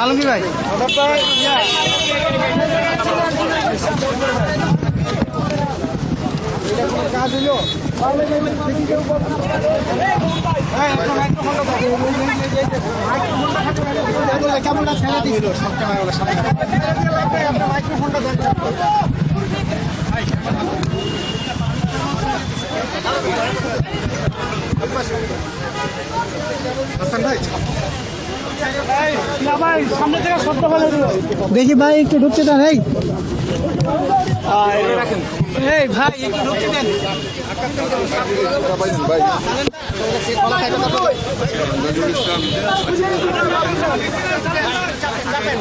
আলমগীর ভাই কাজ হইল কেমনটা ছেড়ে দিছিল সব মাইক্রোফোনটা দেখি ভাই একটু ঢুকতে দেন এই। এই ভাই একটু ঢুকতে দেন।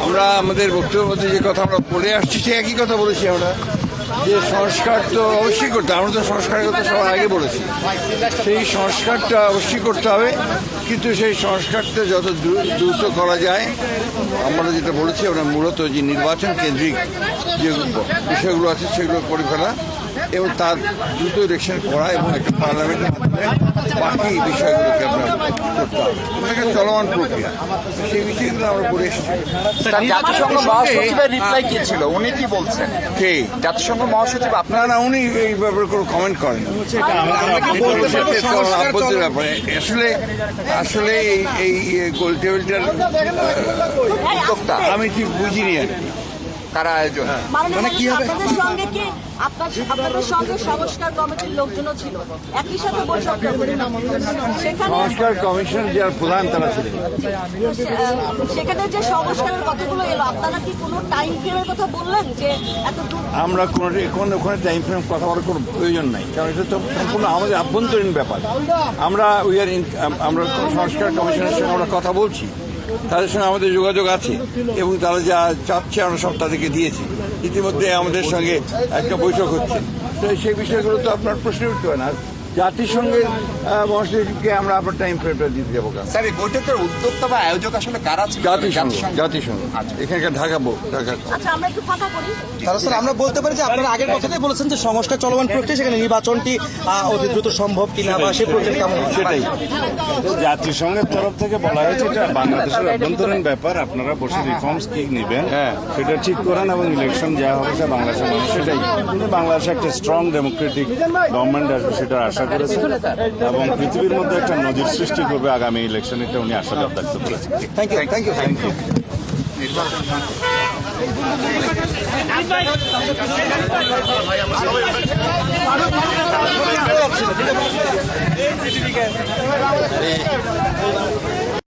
আমরা আমাদের বক্তব্য যে কথা আমরা বলে আসছি সে একই কথা বলেছি আমরা। যে সংস্কার তো অবশ্যই করতে আমরা তো সংস্কারের কথা সবার আগে বলেছি। সেই সংস্কারটা অবশ্যই করতে হবে। কিন্তু সেই সংস্কারটা যত দ্রু- দ্রুত করা যায়, আমরা যেটা বলেছি, আমরা মূলত যে নির্বাচন কেন্দ্রিক যে বিষয়গুলো আছে সেগুলো করে ফেলা এবং তার দ্রুত ইলেকশন করা এবং একটা পার্লামেন্টের মাধ্যমে বাকি বিষয়গুলোকে আমরা করতে হবে। এটা একটা চলমান প্রক্রিয়া। সেই বিষয়গুলো আমরা বলে এসেছি। জাতিসংঘ মহাসচিবের রিপ্লাই কি ছিল? উনি কি বলছেন? কে? জাতিসংঘ মহাসচিব আপনার না উনি এই ব্যাপারে কোনো কমেন্ট করেন আপত্তির ব্যাপারে। আসলে আসলে এই এই গোল টেবিলটার উদ্যোক্তা আমি ঠিক বুঝিনি আর কি। কারা আয়োজন? মানে কি হবে? আপনাদের সঙ্গে কি? আপনাদের সঙ্গে সংস্কার কমিটির লোকজনও ছিল। একই সাথে বৈঠক সেখানে সংস্কার কমিশন যার প্রধান তারা ছিলেন সেখানে যে সংস্কারের কথাগুলো এলো আপনারা কি কোনো টাইম ফ্রেমের কথা বললেন যে এত আমরা কোনো কোনো ওখানে টাইম ফ্রেম কথা বলার কোনো প্রয়োজন নাই। কারণ এটা তো সম্পূর্ণ আমাদের আভ্যন্তরীণ ব্যাপার। আমরা উই আর আমরা সংস্কার কমিশনের সঙ্গে আমরা কথা বলছি। তাদের সঙ্গে আমাদের যোগাযোগ আছে এবং তারা যা চাচ্ছে আমরা সব তাদেরকে দিয়েছি। ইতিমধ্যে আমাদের সঙ্গে একটা বৈঠক হচ্ছে। তো সেই বিষয়গুলো তো আপনার প্রশ্নের উঠতে হয় না। জাতিসংঘের মহাসচিবকে আমরা আপনার টাইম ফ্রেমটা দিতে যাব স্যার এই বৈঠকের উদ্যোক্তা বা আয়োজক আসলে কারা ছিল জাতিসংঘ জাতিসংঘ এখানকার ঢাকা ঢাকা। আচ্ছা আমরা একটু ফাঁকা করি। তাহলে স্যার আমরা বলতে পারি যে আপনারা আগের কথাতেই বলেছেন যে সংস্কার চলমান প্রক্রিয়া সেখানে নির্বাচনটি অতি দ্রুত সম্ভব কিনা বা সেই প্রক্রিয়া কেমন সেটাই। জাতিসংঘের তরফ থেকে বলা হয়েছে এটা বাংলাদেশের অভ্যন্তরীণ ব্যাপার আপনারা বসে রিফর্মস কি নেবেন হ্যাঁ। সেটা ঠিক করেন এবং ইলেকশন যা হবে সেটা বাংলাদেশের মানুষ সেটাই। কিন্তু বাংলাদেশে একটা স্ট্রং ডেমোক্রেটিক গভর্নমেন্ট আসবে সেটা আশা করেছে এবং পৃথিবীর মধ্যে একটা নজির সৃষ্টি করবে আগামী ইলেকশন এটা উনি আশা ব্যক্ত করেছেন। Thank you thank you thank you